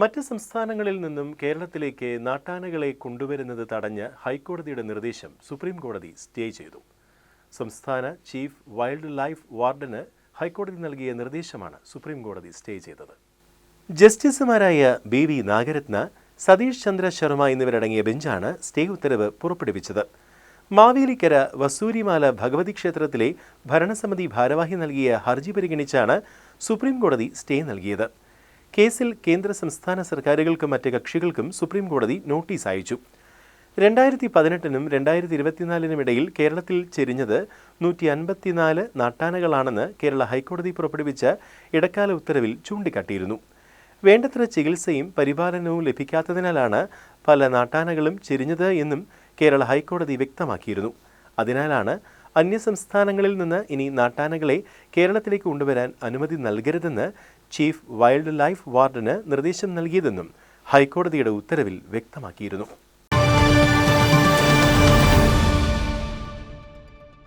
മറ്റ് സംസ്ഥാനങ്ങളിൽ നിന്നും കേരളത്തിലേക്ക് നാട്ടാനകളെ കൊണ്ടുവരുന്നത് തടഞ്ഞ് ഹൈക്കോടതിയുടെ നിർദ്ദേശം സുപ്രീം കോടതി സ്റ്റേ ചെയ്തു. സംസ്ഥാന ചീഫ് വൈൽഡ് ലൈഫ് വാർഡന് ഹൈക്കോടതി നൽകിയ നിർദ്ദേശമാണ് സുപ്രീം കോടതി സ്റ്റേ ചെയ്തത്. ജസ്റ്റിസുമാരായ ബി വി നാഗരത്ന സതീഷ് ചന്ദ്ര ശർമ്മ എന്നിവരടങ്ങിയ ബെഞ്ചാണ് സ്റ്റേ ഉത്തരവ് പുറപ്പെടുവിച്ചത്. മാവേലിക്കര വസൂരിമാല ഭഗവതി ക്ഷേത്രത്തിലെ ഭരണസമിതി ഭാരവാഹി നൽകിയ ഹർജി പരിഗണിച്ചാണ് സുപ്രീം കോടതി സ്റ്റേ നൽകിയത്. കേസിൽ കേന്ദ്ര സംസ്ഥാന സർക്കാരുകൾക്കും മറ്റ് കക്ഷികൾക്കും സുപ്രീം കോടതി നോട്ടീസ് അയച്ചു. രണ്ടായിരത്തി പതിനെട്ടിനും രണ്ടായിരത്തി ഇരുപത്തിനാലിനും ഇടയിൽ കേരളത്തിൽ ചെരിഞ്ഞത് നൂറ്റി അൻപത്തിനാല് നാട്ടാനകളാണെന്ന് കേരള ഹൈക്കോടതി പുറപ്പെടുവിച്ച ഇടക്കാല ഉത്തരവിൽ ചൂണ്ടിക്കാട്ടിയിരുന്നു. വേണ്ടത്ര ചികിത്സയും പരിപാലനവും ലഭിക്കാത്തതിനാലാണ് പല നാട്ടാനകളും ചെരിഞ്ഞത് എന്നും കേരള ഹൈക്കോടതി വ്യക്തമാക്കിയിരുന്നു. അതിനാലാണ് അന്യസംസ്ഥാനങ്ങളിൽ നിന്ന് ഇനി നാട്ടാനകളെ കേരളത്തിലേക്ക് കൊണ്ടുവരാൻ അനുമതി നൽകരുതെന്ന് ചീഫ് വൈൽഡ് ലൈഫ് വാർഡന് നിർദ്ദേശം നൽകിയതെന്നും ഹൈക്കോടതിയുടെ ഉത്തരവിൽ വ്യക്തമാക്കിയിരുന്നു.